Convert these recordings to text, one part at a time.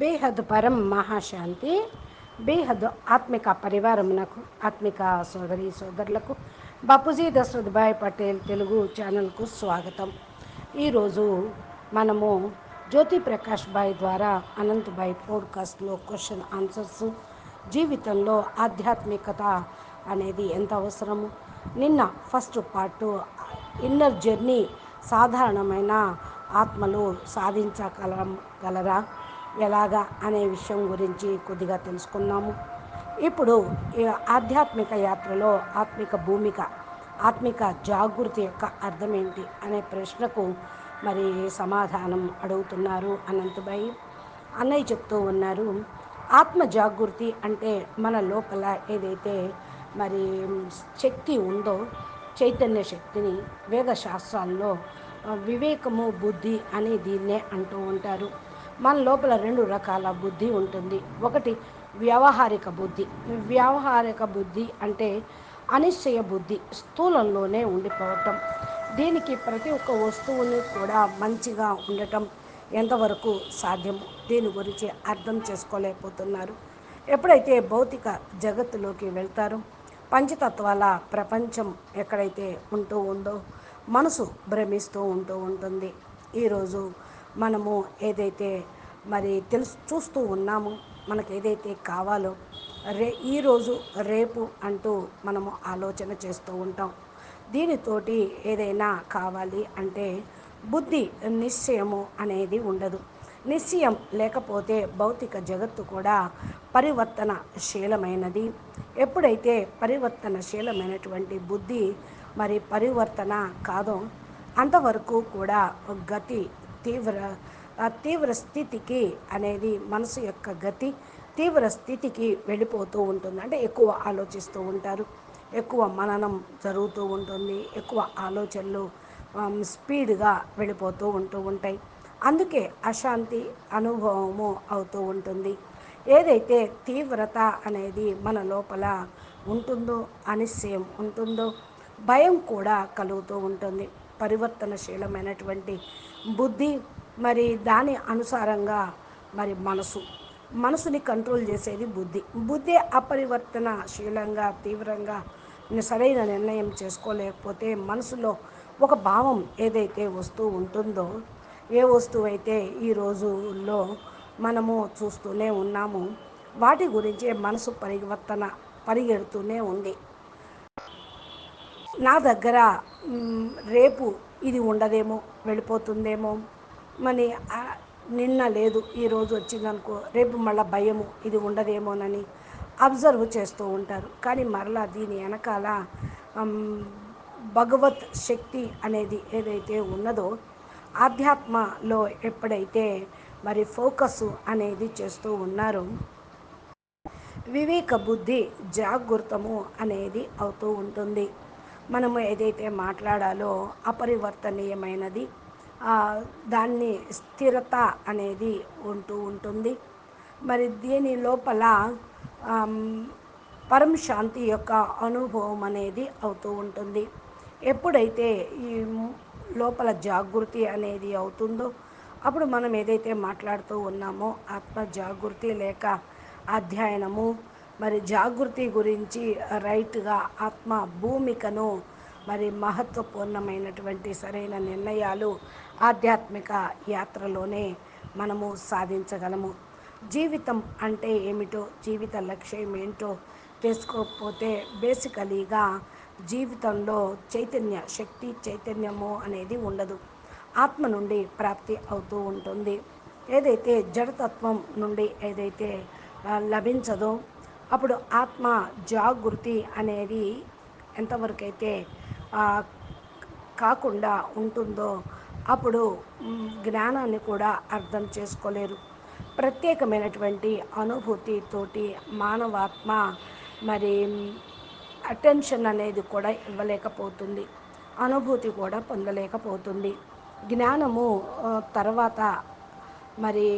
బేహద్ పరం మహాశాంతి బేహద్ ఆత్మిక పరివారమునకు ఆత్మిక సోదరి సోదరులకు బాపూజీ దశరథ్ పటేల్ తెలుగు ఛానల్కు స్వాగతం. ఈరోజు మనము జ్యోతి ప్రకాష్ భాయ్ ద్వారా అనంత్ భాయ్ పోడ్కాస్ట్లో క్వశ్చన్ ఆన్సర్స్ జీవితంలో ఆధ్యాత్మికత అనేది ఎంత అవసరము? నిన్న ఫస్ట్ పార్ట్ ఇన్నర్ జర్నీ సాధారణమైన ఆత్మలు సాధించగల గలరా? ఎలాగా అనే విషయం గురించి కొద్దిగా తెలుసుకున్నాము ఇప్పుడు ఈ ఆధ్యాత్మిక యాత్రలో ఆత్మిక భూమిక ఆత్మిక జాగృతి యొక్క అర్థం ఏంటి అనే ప్రశ్నకు మరి సమాధానం అడుగుతున్నారు అనంతబాయి. అన్నయ్య చెప్తూ ఉన్నారు ఆత్మ జాగృతి అంటే మన లోపల ఏదైతే మరి శక్తి ఉందో చైతన్య శక్తిని వేద శాస్త్రాల్లో వివేకము బుద్ధి అని దీన్నే అంటూ ఉంటారు. మన లోపల రెండు రకాల బుద్ధి ఉంటుంది. ఒకటి వ్యవహారిక బుద్ధి. వ్యవహారిక బుద్ధి అంటే అనిశ్చయ బుద్ధి స్థూలంలోనే ఉండిపోవటం. దీనికి ప్రతి ఒక్క వస్తువుని కూడా మంచిగా ఉండటం ఎంతవరకు సాధ్యము దీని గురించి అర్థం చేసుకోలేకపోతున్నారు. ఎప్పుడైతే భౌతిక జగత్తులోకి వెళ్తారో పంచతత్వాల ప్రపంచం ఎక్కడైతే ఉంటూ ఉందో మనసు భ్రమిస్తూ ఉంటూ ఉంటుంది. ఈరోజు మనము ఏదైతే మరి తెలుసు చూస్తూ ఉన్నామో మనకు ఏదైతే కావాలో రే ఈరోజు రేపు అంటూ మనము ఆలోచన చేస్తూ ఉంటాం. దీనితోటి ఏదైనా కావాలి అంటే బుద్ధి నిశ్చయము అనేది ఉండదు. నిశ్చయం లేకపోతే భౌతిక జగత్తు కూడా పరివర్తనశీలమైనది. ఎప్పుడైతే పరివర్తనశీలమైనటువంటి బుద్ధి మరి పరివర్తన కాదో అంతవరకు కూడా గతి తీవ్ర తీవ్ర స్థితికి అనేది మనసు యొక్క గతి తీవ్ర స్థితికి వెళ్ళిపోతూ ఉంటుంది. అంటే ఎక్కువ ఆలోచిస్తూ ఉంటారు. ఎక్కువ మననం జరుగుతూ ఉంటుంది. ఎక్కువ ఆలోచనలు స్పీడ్గా వెళ్ళిపోతూ ఉంటూ ఉంటాయి. అందుకే అశాంతి అనుభవము అవుతూ ఉంటుంది. ఏదైతే తీవ్రత అనేది మన లోపల ఉంటుందో అనిశ్చయం ఉంటుందో భయం కూడా కలుగుతూ ఉంటుంది. పరివర్తనశీలమైనటువంటి బుద్ధి మరి దాని అనుసారంగా మరి మనసు. మనసుని కంట్రోల్ చేసేది బుద్ధి. బుద్ధి అపరివర్తనశీలంగా తీవ్రంగా సరైన నిర్ణయం చేసుకోలేకపోతే మనసులో ఒక భావం ఏదైతే వస్తూ ఉంటుందో ఏ వస్తువు అయితే ఈ రోజుల్లో మనము చూస్తూనే ఉన్నాము వాటి గురించే మనసు పరివర్తన పరిగెడుతూనే ఉంది. నా దగ్గర రేపు ఇది ఉండదేమో వెళ్ళిపోతుందేమో మరి నిన్న లేదు ఈరోజు వచ్చిందనుకో రేపు మళ్ళీ భయము ఇది ఉండదేమోనని అబ్జర్వ్ చేస్తూ ఉంటారు. కానీ మరలా దీని వెనకాల భగవత్ శక్తి అనేది ఏదైతే ఉన్నదో ఆధ్యాత్మలో ఎప్పుడైతే మరి ఫోకస్ అనేది చేస్తూ ఉన్నారో వివేక బుద్ధి జాగృతము అనేది అవుతూ ఉంటుంది. మనము ఏదైతే మాట్లాడాలో అపరివర్తనీయమైనది దాన్ని స్థిరత అనేది ఉంటూ ఉంటుంది. మరి దీని లోపల పరం శాంతి యొక్క అనుభవం అనేది అవుతూ ఉంటుంది. ఎప్పుడైతే ఈ లోపల జాగృతి అనేది అవుతుందో అప్పుడు మనం ఏదైతే మాట్లాడుతూ ఉన్నామో ఆత్మ జాగృతి లేక అధ్యయనము మరి జాగృతి గురించి రైట్గా ఆత్మ భూమికను మరి మహత్వపూర్ణమైనటువంటి సరైన నిర్ణయాలు ఆధ్యాత్మిక యాత్రలోనే మనము సాధించగలము. జీవితం అంటే ఏమిటో జీవిత లక్ష్యం ఏంటో తెలుసుకోకపోతే బేసికలీగా జీవితంలో చైతన్య శక్తి చైతన్యము అనేది ఉండదు. ఆత్మ నుండి ప్రాప్తి అవుతూ ఉంటుంది. ఏదైతే జడతత్వం నుండి ఏదైతే లభించదో అప్పుడు ఆత్మ జాగృతి అనేది ఎంతవరకైతే కాకుండా ఉంటుందో అప్పుడు జ్ఞానాన్ని కూడా అర్థం చేసుకోలేరు. ప్రత్యేకమైనటువంటి అనుభూతితోటి మానవాత్మ మరి అటెన్షన్ అనేది కూడా ఇవ్వలేకపోతుంది. అనుభూతి కూడా పొందలేకపోతుంది. జ్ఞానము తర్వాత మరి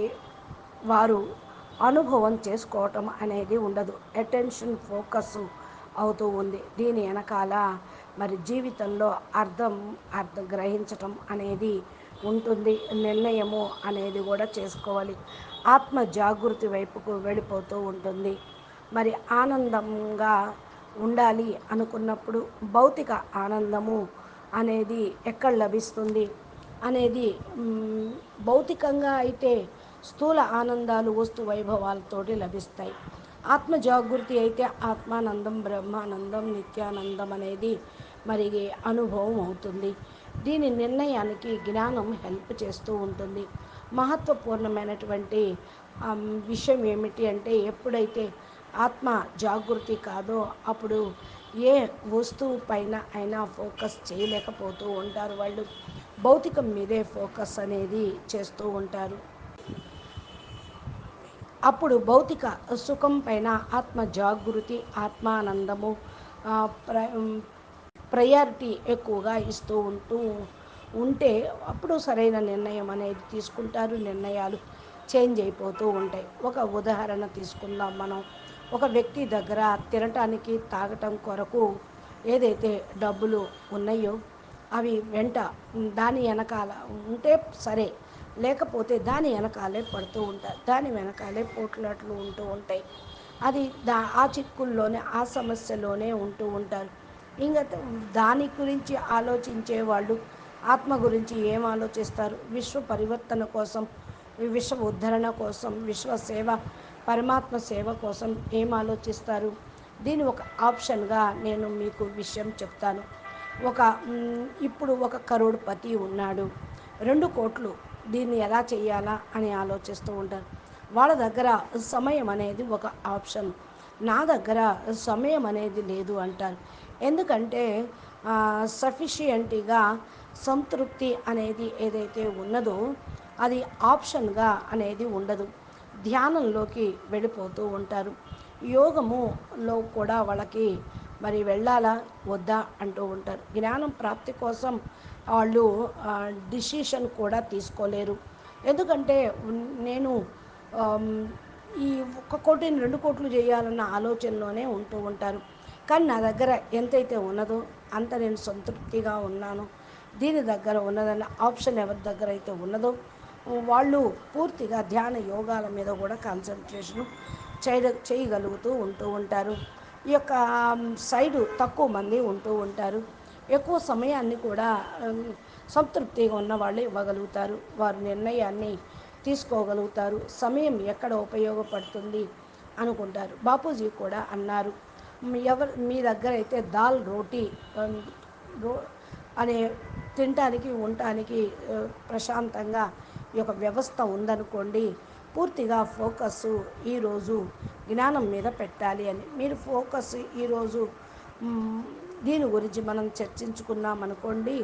వారు అనుభవం చేసుకోవటం అనేది ఉండదు. అటెన్షన్ ఫోకస్ అవుతూ ఉంది. దీని వెనకాల మరి జీవితంలో అర్థం అర్థం గ్రహించటం అనేది ఉంటుంది. నిర్ణయము అనేది కూడా చేసుకోవాలి. ఆత్మ జాగృతి వైపుకు వెళ్ళిపోతూ ఉంటుంది. మరి ఆనందంగా ఉండాలి అనుకున్నప్పుడు భౌతిక ఆనందము అనేది ఎక్కడ లభిస్తుంది అనేది భౌతికంగా అయితే స్థూల ఆనందాలు వస్తు వైభవాలతోటి లభిస్తాయి. ఆత్మ జాగృతి అయితే ఆత్మానందం బ్రహ్మానందం నిత్యానందం అనేది మరి అనుభవం అవుతుంది. దీని నిర్ణయానికి జ్ఞానం హెల్ప్ చేస్తూ ఉంటుంది. మహత్వపూర్ణమైనటువంటి విషయం ఏమిటి అంటే ఎప్పుడైతే ఆత్మ జాగృతి కాదో అప్పుడు ఏ వస్తువు పైన అయినా ఫోకస్ చేయలేకపోతూ ఉంటారు వాళ్ళు. భౌతికం మీదే ఫోకస్ అనేది చేస్తూ ఉంటారు. అప్పుడు భౌతిక సుఖం పైన ఆత్మ జాగృతి ఆత్మానందము ప్ర ప్రయారిటీ ఎక్కువగా ఇస్తూ ఉంటూ ఉంటే అప్పుడు సరైన నిర్ణయం అనేది తీసుకుంటారు. నిర్ణయాలు చేంజ్ అయిపోతూ ఉంటాయి. ఒక ఉదాహరణ తీసుకుందాం మనం. ఒక వ్యక్తి దగ్గర తినటానికి తాగటం కొరకు ఏదైతే డబ్బులు ఉన్నాయో అవి వెంట దాని వెనకాల ఉంటే సరే లేకపోతే దాని వెనకాలే పడుతూ ఉంటారు. దాని వెనకాలే పోట్లాట్లు ఉంటూ ఉంటాయి. అది దా ఆ చిక్కుల్లోనే ఆ సమస్యలోనే ఉంటూ ఉంటారు. ఇంకా దాని గురించి ఆలోచించే వాళ్ళు ఆత్మ గురించి ఏం ఆలోచిస్తారు? విశ్వ పరివర్తన కోసం విశ్వ ఉద్ధరణ కోసం విశ్వ సేవ పరమాత్మ సేవ కోసం ఏం ఆలోచిస్తారు? దీని ఒక ఆప్షన్గా నేను మీకు విషయం చెప్తాను. ఒక ఇప్పుడు ఒక కరోడ్పతి ఉన్నాడు. రెండు కోట్లు దీన్ని ఎలా చేయాలా అని ఆలోచిస్తూ ఉంటారు. వాళ్ళ దగ్గర సమయం అనేది ఒక ఆప్షన్. నా దగ్గర సమయం అనేది లేదు అంటారు. ఎందుకంటే సఫిషియంట్గా సంతృప్తి అనేది ఏదైతే ఉన్నదో అది ఆప్షన్గా అనేది ఉండదు. ధ్యానంలోకి వెళ్ళిపోతూ ఉంటారు. యోగములో కూడా వాళ్ళకి మరి వెళ్ళాలా వద్దా అంటూ ఉంటారు. జ్ఞానం ప్రాప్తి కోసం వాళ్ళు డిసిషన్ కూడా తీసుకోలేరు. ఎందుకంటే నేను ఈ ఒక్క కోటిని రెండు కోట్లు చేయాలన్న ఆలోచనలోనే ఉంటూ ఉంటారు కానీ నా దగ్గర ఎంతైతే ఉన్నదో అంత నేను సంతృప్తిగా ఉన్నాను. దీని దగ్గర ఉన్నదన్న ఆప్షన్ ఎవరి దగ్గర అయితే ఉన్నదో వాళ్ళు పూర్తిగా ధ్యాన యోగాల మీద కూడా కాన్సన్ట్రేషన్ చేయ చేయగలుగుతూ ఉంటూ ఉంటారు. ఈ యొక్క సైడు తక్కువ మంది ఉంటూ ఉంటారు. ఎక్కువ సమయాన్ని కూడా సంతృప్తిగా ఉన్న వాళ్ళు ఇవ్వగలుగుతారు. వారి నిర్ణయాన్ని తీసుకోగలుగుతారు. సమయం ఎక్కడ ఉపయోగపడుతుంది అనుకుంటారు. బాపూజీ కూడా అన్నారు ఎవరు మీ దగ్గర అయితే దాల్ రోటీ రో అనే తినటానికి ఉండటానికి ప్రశాంతంగా ఈ యొక్క వ్యవస్థ ఉందనుకోండి పూర్తిగా ఫోకస్ ఈరోజు జ్ఞానం మీద పెట్టాలి అని. మీరు ఫోకస్ ఈరోజు దీని గురించి మనం చర్చించుకున్నాం అనుకోండి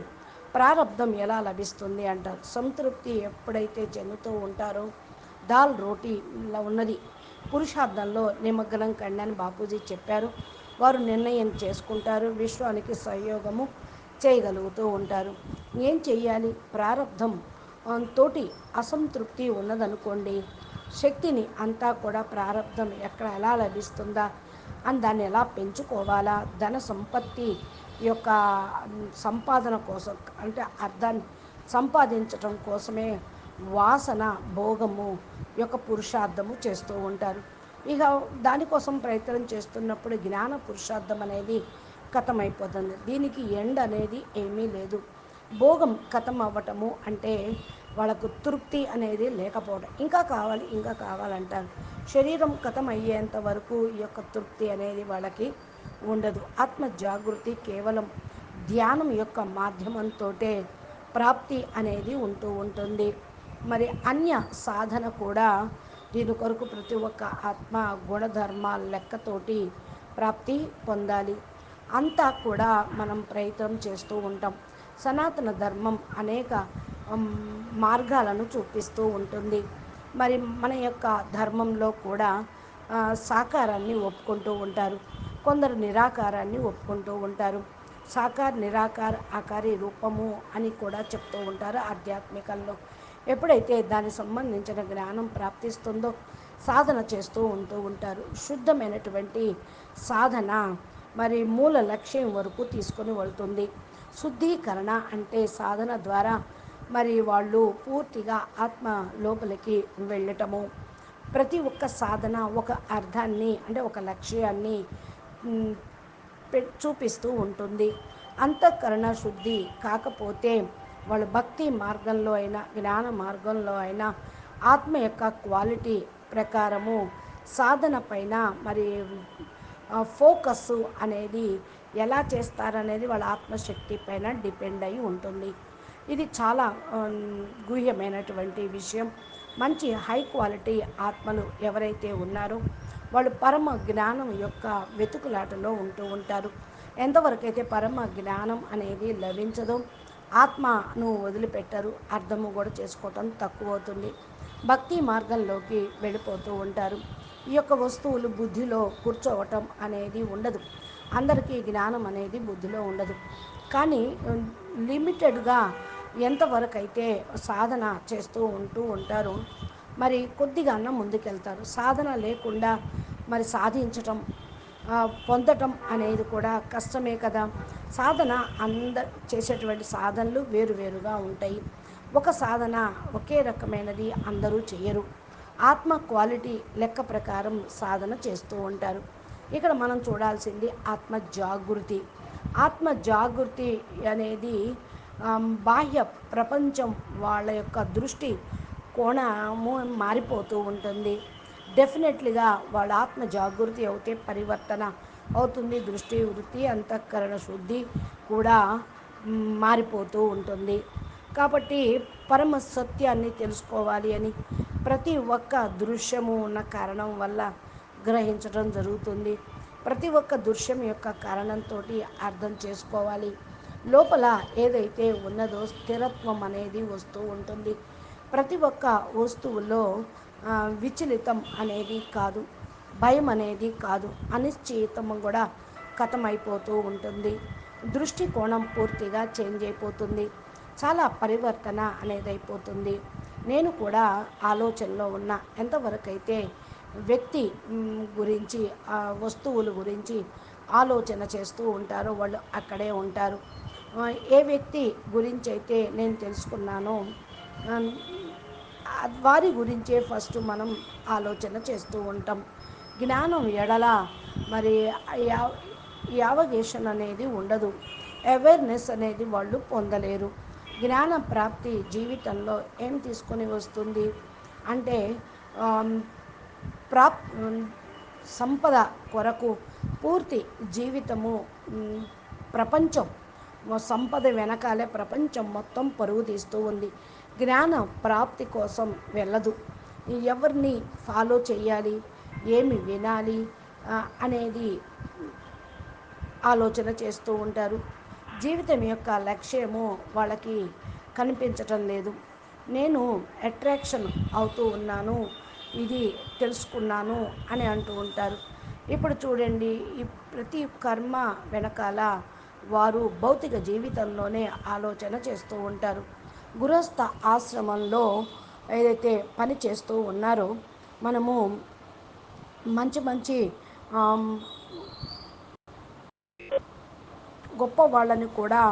ప్రారంధం ఎలా లభిస్తుంది అంటారు. సంతృప్తి ఎప్పుడైతే చెందుతూ ఉంటారో దాల్ రోటీ ఇలా ఉన్నది. పురుషార్థంలో నిమగ్నం కండి అని బాపూజీ చెప్పారు. వారు నిర్ణయం చేసుకుంటారు. విశ్వానికి సహయోగము చేయగలుగుతూ ఉంటారు. ఏం చేయాలి ప్రారంధం తోటి అసంతృప్తి ఉన్నదనుకోండి శక్తిని అంతా కూడా ప్రారంధం ఎక్కడ ఎలా లభిస్తుందా అని దాన్ని ఎలా పెంచుకోవాలా? ధన సంపత్తి యొక్క సంపాదన కోసం అంటే అర్థాన్ని సంపాదించటం కోసమే వాసన భోగము యొక్క పురుషార్థము చేస్తూ ఉంటారు. ఇక దానికోసం ప్రయత్నం చేస్తున్నప్పుడు జ్ఞాన పురుషార్థం అనేది కథమైపోతుంది. దీనికి ఎండ్ అనేది ఏమీ లేదు. భోగం కథం అవ్వటము అంటే వాళ్ళకు తృప్తి అనేది లేకపోవడం ఇంకా కావాలి ఇంకా కావాలంటారు. శరీరం కథం అయ్యేంత వరకు ఈ యొక్క తృప్తి అనేది వాళ్ళకి ఉండదు. ఆత్మ జాగృతి కేవలం ధ్యానం యొక్క మాధ్యమంతో ప్రాప్తి అనేది ఉంటూ ఉంటుంది. మరి అన్య సాధన కూడా దీని కొరకు ప్రతి ఒక్క ఆత్మ గుణధర్మాల లెక్కతోటి ప్రాప్తి పొందాలి. అంతా కూడా మనం ప్రయత్నం చేస్తూ ఉంటాం. సనాతన ధర్మం అనేక మార్గాలను చూపిస్తూ ఉంటుంది. మరి మన యొక్క ధర్మంలో కూడా సాకారాన్ని ఒప్పుకుంటూ ఉంటారు. కొందరు నిరాకారాన్ని ఒప్పుకుంటూ ఉంటారు. సాకార నిరాకార ఆకారి రూపము అని కూడా చెప్తూ ఉంటారు ఆధ్యాత్మికంలో. ఎప్పుడైతే దానికి సంబంధించిన జ్ఞానం ప్రాప్తిస్తుందో సాధన చేస్తూ ఉంటూ ఉంటారు. శుద్ధమైనటువంటి సాధన మరి మూల లక్ష్యం వరకు తీసుకొని వెళ్తుంది. శుద్ధీకరణ అంటే సాధన ద్వారా మరి వాళ్ళు పూర్తిగా ఆత్మ లోపలికి వెళ్ళటము. ప్రతి ఒక్క సాధన ఒక అర్థాన్ని అంటే ఒక లక్ష్యాన్ని పె- చూపిస్తూ ఉంటుంది. అంతఃకరణ శుద్ధి కాకపోతే వాళ్ళు భక్తి మార్గంలో అయినా జ్ఞాన మార్గంలో అయినా ఆత్మ యొక్క క్వాలిటీ ప్రకారము సాధన పైన మరి ఫోకస్ అనేది ఎలా చేస్తారనేది వాళ్ళ ఆత్మశక్తి పైన డిపెండ్ అయి ఉంటుంది. ఇది చాలా గుహ్యమైనటువంటి విషయం. మంచి హై క్వాలిటీ ఆత్మలు ఎవరైతే ఉన్నారో వాళ్ళు పరమ జ్ఞానం యొక్క వెతుకులాటలో ఉంటూ ఉంటారు. ఎంతవరకైతే పరమ జ్ఞానం అనేది లభించదో ఆత్మను వదిలిపెట్టరు అర్థము కూడా చేసుకోవటం తక్కువ అవుతుంది భక్తి మార్గంలోకి వెళ్ళిపోతూ ఉంటారు. ఈ యొక్క వస్తువులు బుద్ధిలో కూర్చోవటం అనేది ఉండదు. అందరికీ జ్ఞానం అనేది బుద్ధిలో ఉండదు. కానీ లిమిటెడ్గా ఎంతవరకు అయితే సాధన చేస్తూ ఉంటూ ఉంటారో మరి కొద్దిగా అన్న ముందుకెళ్తారు. సాధన లేకుండా మరి సాధించటం పొందటం అనేది కూడా కష్టమే కదా. సాధన అంద చేసేటువంటి సాధనలు వేరువేరుగా ఉంటాయి. ఒక సాధన ఒకే రకమైనది అందరూ చేయరు. ఆత్మ క్వాలిటీ లెక్క ప్రకారం సాధన చేస్తూ ఉంటారు. ఇక్కడ మనం చూడాల్సింది ఆత్మ జాగృతి. ఆత్మ జాగృతి అనేది బాహ్య ప్రపంచం వాళ్ళ యొక్క దృష్టి కోణము మారిపోతూ ఉంటుంది. డెఫినెట్లీగా వాళ్ళ ఆత్మ జాగృతి అవుతే పరివర్తన అవుతుంది దృష్టి వృత్తి అంతఃకరణ శుద్ధి కూడా మారిపోతూ ఉంటుంది. కాబట్టి పరమ సత్యాన్ని తెలుసుకోవాలి అని ప్రతి ఒక్క దృశ్యము ఉన్న కారణం వల్ల గ్రహించడం జరుగుతుంది. ప్రతి ఒక్క దృశ్యం యొక్క కారణంతో అర్థం చేసుకోవాలి. లోపల ఏదైతే ఉన్నదో స్థిరత్వం అనేది వస్తూ ఉంటుంది. ప్రతి ఒక్క వస్తువులో విచలితం అనేది కాదు భయం అనేది కాదు అనిశ్చితం కూడా కథమైపోతూ ఉంటుంది. దృష్టికోణం పూర్తిగా చేంజ్ అయిపోతుంది. చాలా పరివర్తన అనేది అయిపోతుంది నేను కూడా ఆలోచనలో ఉన్న. ఎంతవరకైతే వ్యక్తి గురించి ఆ వస్తువుల గురించి ఆలోచన చేస్తూ ఉంటారో వాళ్ళు అక్కడే ఉంటారు. ఏ వ్యక్తి గురించి అయితే నేను తెలుసుకున్నానో వారి గురించే ఫస్ట్ మనం ఆలోచన చేస్తూ ఉంటాం. జ్ఞానం ఎడల మరి యా యావగేషన్ అనేది ఉండదు. అవేర్నెస్ అనేది వాళ్ళు పొందలేరు. జ్ఞాన ప్రాప్తి జీవితంలో ఏం తీసుకొని వస్తుంది అంటే ప్రాప్ సంపద కొరకు పూర్తి జీవితము ప్రపంచం సంపద వెనకాలే ప్రపంచం మొత్తం పరుగు తీస్తూ ఉంది. జ్ఞాన ప్రాప్తి కోసం వెళ్ళదు. ఎవరిని ఫాలో చేయాలి ఏమి వినాలి? అనేది ఆలోచన చేస్తూ ఉంటారు. జీవితం యొక్క లక్ష్యము వాళ్ళకి కనిపించటం లేదు. నేను అట్రాక్షన్ అవుతూ ఉన్నాను. ఇది తెలుసుకున్నాను అని అంటూ ఉంటారు. ఇప్పుడు చూడండి ఈ ప్రతి కర్మ వెనకాల వారు భౌతిక జీవితంలోనే ఆలోచన చేస్తూ ఉంటారు. గృహస్థ ఆశ్రమంలో ఏదైతే పని చేస్తూ ఉన్నారో మనము మంచి మంచి గొప్ప వాళ్ళని కూడా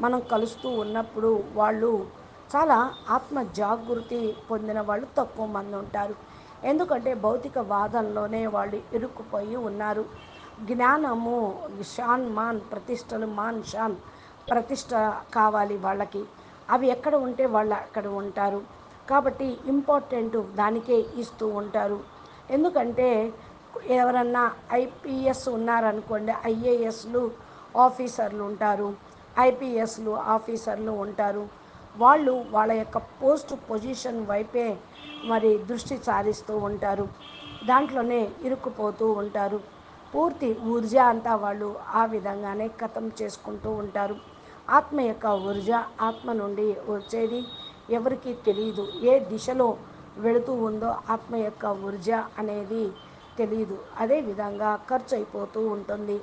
మనం కలుస్తూ ఉన్నప్పుడు వాళ్ళు చాలా ఆత్మ జాగృతి పొందిన వాళ్ళు తక్కువ మంది ఉంటారు. ఎందుకంటే భౌతిక వాదంలోనే వాళ్ళు ఇరుక్కుపోయి ఉన్నారు. జ్ఞానము షాన్ మాన్ ప్రతిష్టలు మాన్ షాన్ ప్రతిష్ట కావాలి వాళ్ళకి. అవి ఎక్కడ ఉంటే వాళ్ళు అక్కడ ఉంటారు. కాబట్టి ఇంపార్టెంట్ దానికే ఇస్తూ ఉంటారు. ఎందుకంటే ఎవరన్నా ఐపీఎస్ ఉన్నారనుకోండి ఐఏఎస్లు ఆఫీసర్లు ఉంటారు ఐపీఎస్లు ఆఫీసర్లు ఉంటారు. వాళ్ళు వాళ్ళ యొక్క పోస్ట్ పొజిషన్ వైపే మరి దృష్టి సారిస్తూ ఉంటారు. దాంట్లోనే ఇరుక్కుపోతూ ఉంటారు. పూర్తి ఊర్జ అంతా వాళ్ళు ఆ విధంగానే కథం చేసుకుంటూ ఉంటారు. ఆత్మ యొక్క ఊర్జ ఆత్మ నుండి వచ్చేది ఎవరికి తెలియదు ఏ దిశలో వెళుతూ ఉందో ఆత్మ యొక్క ఊర్జ అనేది తెలియదు అదేవిధంగా ఖర్చు అయిపోతూ ఉంటుంది.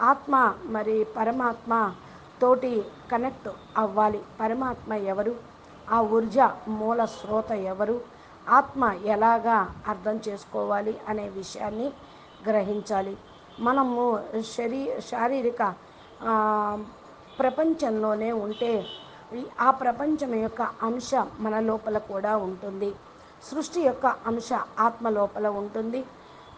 ఆత్మ మరి పరమాత్మ తోటి కనెక్ట్ అవ్వాలి. పరమాత్మ ఎవరు? ఆ ఊర్జ మూల శ్రోత ఎవరు? ఆత్మ ఎలాగా అర్థం చేసుకోవాలి అనే విషయాన్ని గ్రహించాలి. మనము శరీ శారీరక ప్రపంచంలోనే ఉంటే ఆ ప్రపంచం యొక్క అంశ మన లోపల కూడా ఉంటుంది. సృష్టి యొక్క అంశ ఆత్మ లోపల ఉంటుంది.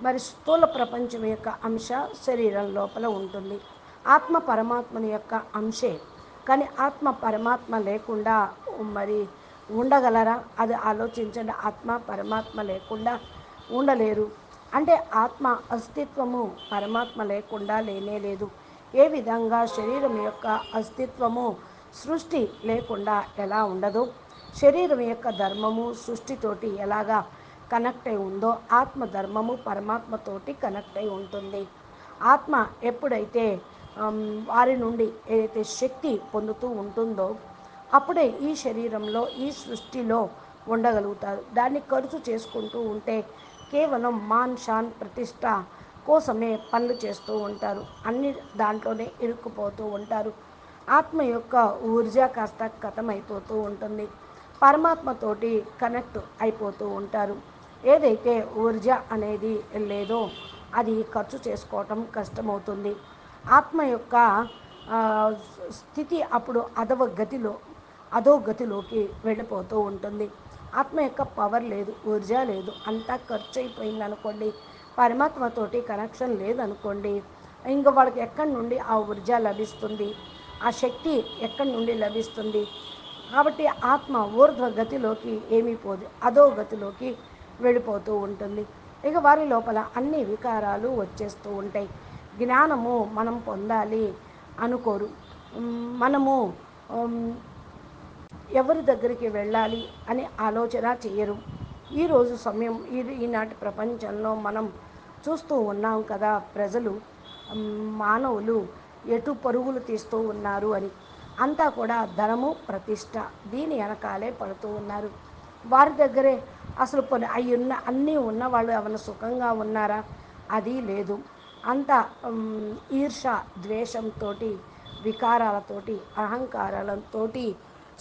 మరి స్థూల ప్రపంచం యొక్క అంశ శరీరం లోపల ఉంటుంది. ఆత్మ పరమాత్మని యొక్క అంశే. కానీ ఆత్మ పరమాత్మ లేకుండా మరి ఉండగలరా? అది ఆలోచించండి. ఆత్మ పరమాత్మ లేకుండా ఉండలేరు. అంటే ఆత్మ అస్తిత్వము పరమాత్మ లేకుండా లేనే లేదు. ఏ విధంగా శరీరం యొక్క అస్తిత్వము సృష్టి లేకుండా ఎలా ఉండదు? శరీరం యొక్క ధర్మము సృష్టితోటి ఎలాగా కనెక్ట్ అయి ఉందో ఆత్మ ధర్మము పరమాత్మతోటి కనెక్ట్ అయి ఉంటుంది. ఆత్మ ఎప్పుడైతే వారి నుండి ఏదైతే శక్తి పొందుతూ ఉంటుందో అప్పుడే ఈ శరీరంలో ఈ సృష్టిలో ఉండగలుగుతారు. దాన్ని ఖర్చు చేసుకుంటూ ఉంటే కేవలం మాన్ షాన్ ప్రతిష్ట కోసమే పనులు చేస్తూ ఉంటారు. అన్ని దాంట్లోనే ఇరుక్కుపోతూ ఉంటారు. ఆత్మ యొక్క ఊర్జా కాస్త కథం అయిపోతూ ఉంటుంది పరమాత్మతోటి కనెక్ట్ అయిపోతూ ఉంటారు. ఏదైతే ఊర్జ అనేది లేదో అది ఖర్చు చేసుకోవటం కష్టమవుతుంది. ఆత్మ యొక్క స్థితి అప్పుడు అధవ గతిలో అధోగతిలోకి వెళ్ళిపోతూ ఉంటుంది. ఆత్మ యొక్క పవర్ లేదు ఊర్జా లేదు అంతా ఖర్చు అయిపోయింది అనుకోండి. పరమాత్మతోటి కనెక్షన్ లేదనుకోండి. ఇంకా వాళ్ళకి ఎక్కడి నుండి ఆ ఊర్జ లభిస్తుంది? ఆ శక్తి ఎక్కడి నుండి లభిస్తుంది? కాబట్టి ఆత్మ ఊర్ధ్వ గతిలోకి ఏమీ పోదు అదో గతిలోకి వెళ్ళిపోతూ ఉంటుంది. ఇక వారి లోపల అన్ని వికారాలు వచ్చేస్తూ ఉంటాయి. జ్ఞానము మనం పొందాలి అనుకోరు. మనము ఎవరి దగ్గరికి వెళ్ళాలి అని ఆలోచన చేయరు. ఈరోజు సమయం ఈ ఈనాటి ప్రపంచంలో మనం చూస్తూ ఉన్నాం కదా ప్రజలు మానవులు ఎటు పరుగులు తీస్తూ ఉన్నారు అని. అంతా కూడా ధనము ప్రతిష్ట దీని వెనకాలే పడుతూ ఉన్నారు. వారి దగ్గరే అసలు కొన్ని అవి ఉన్న అన్నీ ఉన్న వాళ్ళు ఏమైనా సుఖంగా ఉన్నారా? అది లేదు. అంతా ఈర్ష ద్వేషంతో వికారాలతోటి అహంకారాలతోటి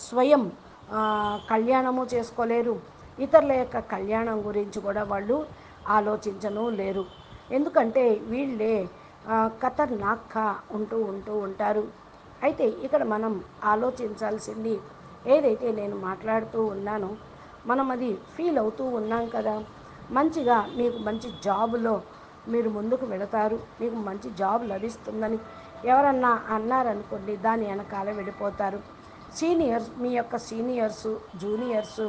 స్వయం కళ్యాణము చేసుకోలేరు. ఇతరుల యొక్క కళ్యాణం గురించి కూడా వాళ్ళు ఆలోచించను లేరు. ఎందుకంటే వీళ్ళే ఖతర్నాక్గా ఉంటూ ఉంటూ ఉంటారు. అయితే ఇక్కడ మనం ఆలోచించాల్సింది ఏదైతే నేను మాట్లాడుతూ ఉన్నానో మనం అది ఫీల్ అవుతూ ఉన్నాం కదా. మంచిగా మీకు మంచి జాబులో మీరు ముందుకు వెళతారు. మీకు మంచి జాబ్ లభిస్తుందని ఎవరన్నా అన్నారనుకోండి దాని వెనకాల వెళ్ళిపోతారు సీనియర్స్ మీ యొక్క సీనియర్స్ జూనియర్స్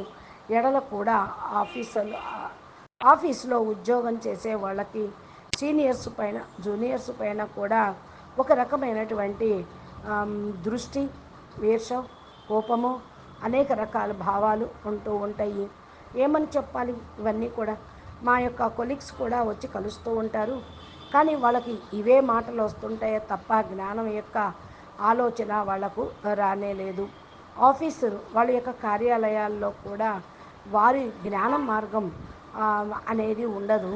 ఎడల కూడా ఆఫీసర్లు ఆఫీస్లో ఉద్యోగం చేసే వాళ్ళకి సీనియర్స్ పైన జూనియర్స్ పైన కూడా ఒక రకమైనటువంటి దృష్టి వేషం కోపము అనేక రకాల భావాలు ఉంటూ ఉంటాయి. ఏమని చెప్పాలి ఇవన్నీ కూడా? మా యొక్క కొలీగ్స్ కూడా వచ్చి కలుస్తూ ఉంటారు. కానీ వాళ్ళకి ఇవే మాటలు వస్తుంటాయే తప్ప జ్ఞానం యొక్క ఆలోచన వాళ్ళకు రానే లేదు. ఆఫీసర్ వాళ్ళ యొక్క కార్యాలయాల్లో కూడా వారి జ్ఞాన మార్గం అనేది ఉండదు.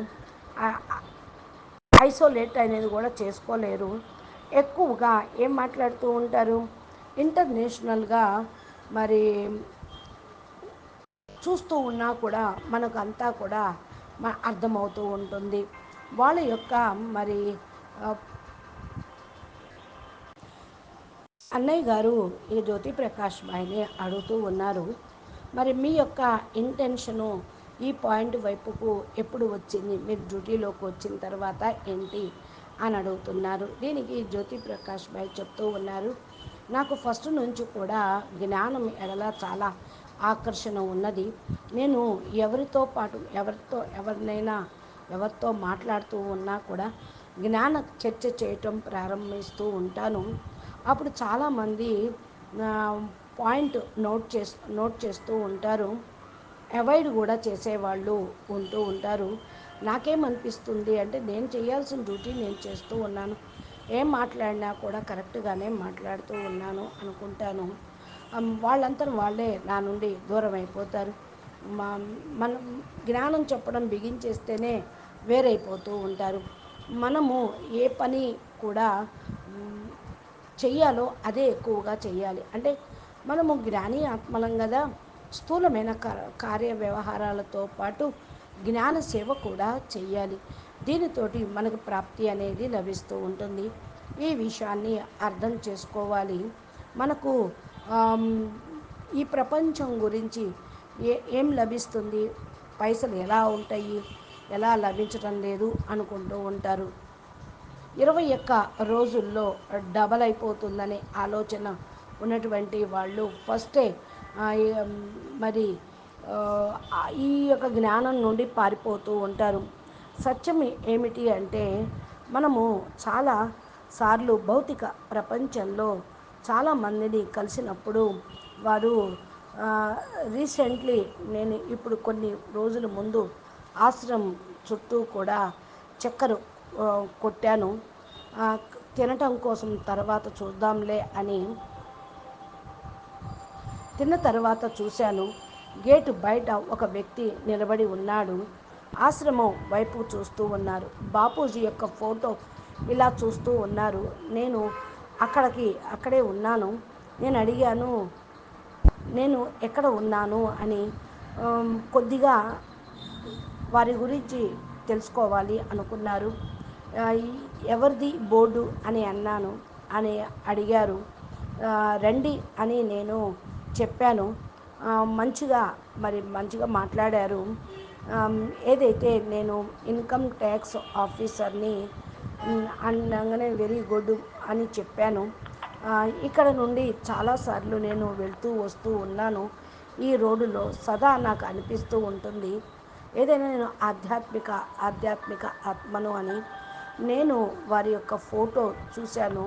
ఐసోలేట్ అనేది కూడా చేసుకోలేరు. ఎక్కువగా ఏం మాట్లాడుతూ ఉంటారు? ఇంటర్నేషనల్గా మరి చూస్తూ ఉన్నా కూడా మనకు అంతా కూడా అర్థమవుతూ ఉంటుంది. వాళ్ళ యొక్క మరి ఆ, అన్నయ్య గారు ఈ జ్యోతి ప్రకాష్ భాయ్ని అడుగుతూ ఉన్నారు. మరి మీ యొక్క ఇంటెన్షను ఈ పాయింట్ వైపుకు ఎప్పుడు వచ్చింది? మీరు డ్యూటీలోకి వచ్చిన తర్వాత ఏంటి అని అడుగుతున్నారు. దీనికి జ్యోతి ప్రకాష్ భాయ్ చెప్తూ ఉన్నారు. నాకు ఫస్ట్ నుంచి కూడా జ్ఞానం ఎడల చాలా ఆకర్షణ ఉన్నది. నేను ఎవరితో పాటు ఎవరితో ఎవరినైనా ఎవరితో మాట్లాడుతూ ఉన్నా కూడా జ్ఞాన చర్చ చేయటం ప్రారంభిస్తూ ఉంటాను. అప్పుడు చాలామంది పాయింట్ నోట్ చేస్ నోట్ చేస్తూ ఉంటారు. అవాయిడ్ కూడా చేసేవాళ్ళు ఉంటూ ఉంటారు. నాకేమనిపిస్తుంది అంటే నేను చేయాల్సిన డ్యూటీ నేను చేస్తూ ఉన్నాను. ఏం మాట్లాడినా కూడా కరెక్ట్గానే మాట్లాడుతూ ఉన్నాను అనుకుంటాను. వాళ్ళంతా వాళ్ళే నా నుండి దూరం అయిపోతారు. మా మనం జ్ఞానం చెప్పడం బిగించేస్తేనే వేరైపోతూ ఉంటారు. మనము ఏ పని కూడా చెయ్యాలో అదే ఎక్కువగా చేయాలి అంటే మనము జ్ఞాని ఆత్మలం కదా స్థూలమైన కార్య వ్యవహారాలతో పాటు జ్ఞాన సేవ కూడా చేయాలి దీనితోటి మనకు ప్రాప్తి అనేది లభిస్తూ ఉంటుంది. ఈ విషయాన్ని అర్థం చేసుకోవాలి. మనకు ఈ ప్రపంచం గురించి ఏ ఏం లభిస్తుంది? పైసలు ఎలా ఉంటాయి? ఎలా లభించటం లేదు అనుకుంటూ ఉంటారు. ఇరవై ఒక్క రోజుల్లో డబల్ అయిపోతుందనే ఆలోచన ఉన్నటువంటి వాళ్ళు ఫస్టే మరి ఈ యొక్క జ్ఞానం నుండి పారిపోతూ ఉంటారు. సత్యం ఏమిటి అంటే మనము చాలా సార్లు భౌతిక ప్రపంచంలో చాలా మందిని కలిసినప్పుడు వారు రీసెంట్లీ నేను ఇప్పుడు కొన్ని రోజుల ముందు ఆశ్రమం చుట్టూ కూడా చక్కరు కొట్టాను. తినటం కోసం తర్వాత చూద్దాంలే అని తిన్న తర్వాత చూశాను. గేటు బయట ఒక వ్యక్తి నిలబడి ఉన్నాడు. ఆశ్రమం వైపు చూస్తూ ఉన్నారు. బాపూజీ యొక్క ఫోటో ఇలా చూస్తూ ఉన్నారు. నేను అక్కడికి అక్కడే ఉన్నాను. నేను అడిగాను నేను ఎక్కడ ఉన్నాను? అని కొద్దిగా వారి గురించి తెలుసుకోవాలి అనుకున్నారు. ఎవరిది బోర్డు అని అన్నాను అని అడిగారు. రండి అని నేను చెప్పాను. మంచిగా మరి మంచిగా మాట్లాడారు. ఏదైతే నేను ఇన్కమ్ ట్యాక్స్ ఆఫీసర్ని అనగానే వెరీ గుడ్ అని చెప్పాను. ఇక్కడ నుండి చాలాసార్లు నేను వెళ్తూ వస్తూ ఉన్నాను. ఈ రోడ్డులో సదా నాకు అనిపిస్తూ ఉంటుంది. ఏదైనా నేను ఆధ్యాత్మిక ఆధ్యాత్మిక ఆత్మను అని నేను వారి యొక్క ఫోటో చూశాను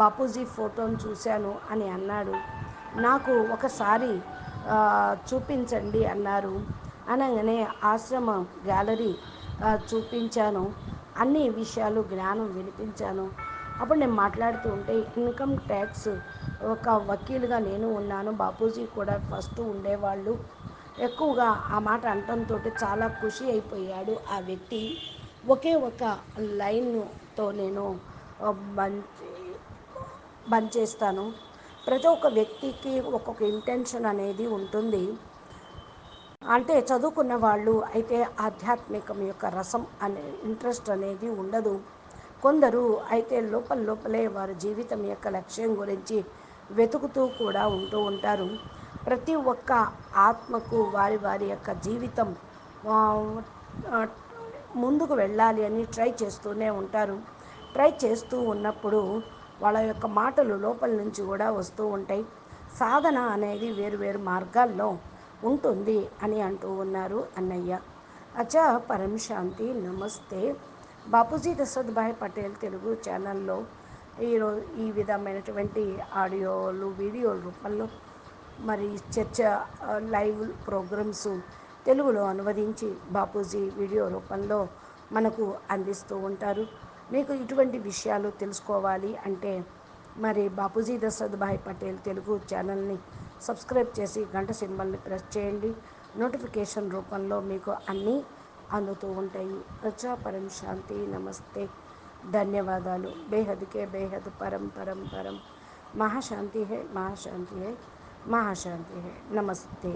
బాపూజీ ఫోటోను చూశాను అని అన్నాడు. నాకు ఒకసారి చూపించండి అన్నారు. అనగానే ఆశ్రమ గ్యాలరీ చూపించాను. అన్ని విషయాలు జ్ఞానం వినిపించాను. అప్పుడు నేను మాట్లాడుతూ ఉంటే ఇన్కమ్ ట్యాక్స్ ఒక వకీలుగా నేను ఉన్నాను. బాపూజీ కూడా ఫస్ట్ ఉండేవాళ్ళు. ఎక్కువగా ఆ మాట అనటంతో చాలా ఖుషి అయిపోయాడు ఆ వ్యక్తి. ఒకే ఒక లైన్తో నేను మంచి బంద్ చేస్తాను. ప్రతి ఒక్క వ్యక్తికి ఒక్కొక్క ఇంటెన్షన్ అనేది ఉంటుంది. అంటే చదువుకున్న వాళ్ళు అయితే ఆధ్యాత్మికం యొక్క రసం అనే ఇంట్రెస్ట్ అనేది ఉండదు. కొందరు అయితే లోపల లోపలే వారి జీవితం యొక్క లక్ష్యం గురించి వెతుకుతూ కూడా ఉంటూ ఉంటారు. ప్రతి ఒక్క ఆత్మకు వారి వారి యొక్క జీవితం ముందుకు వెళ్ళాలి అని ట్రై చేస్తూనే ఉంటారు. ట్రై చేస్తూ ఉన్నప్పుడు వాళ్ళ యొక్క మాటలు లోపల నుంచి కూడా వస్తూ ఉంటాయి. సాధన అనేది వేరు వేరు మార్గాల్లో ఉంటుంది అని అంటూ ఉన్నారు అన్నయ్య. అచ్చా పరం శాంతి నమస్తే. బాపూజీ దశరథ్ పటేల్ తెలుగు ఛానల్లో ఈరోజు ఈ విధమైనటువంటి ఆడియోలు వీడియోల రూపంలో మరి చర్చ లైవ్ ప్రోగ్రామ్స్ తెలుగులో అనువదించి బాపూజీ వీడియో రూపంలో మనకు అందిస్తూ ఉంటారు. మీకు ఇటువంటి విషయాలు తెలుసుకోవాలి అంటే మరి బాపూజీ దశరథ్ భాయ్ పటేల్ తెలుగు ఛానల్ని సబ్స్క్రైబ్ చేసి గంట సింబల్ని ప్రెస్ చేయండి. నోటిఫికేషన్ రూపంలో మీకు అన్నీ అందుతూ ఉంటాయి. అచ్చా పరం శాంతి నమస్తే. ధన్యవాదాలు. బేహద్కే బేహద్ పరం పరం పరం. మహాశాంతి హై మహాశాంతి హై మహాశాంతి హై. నమస్తే.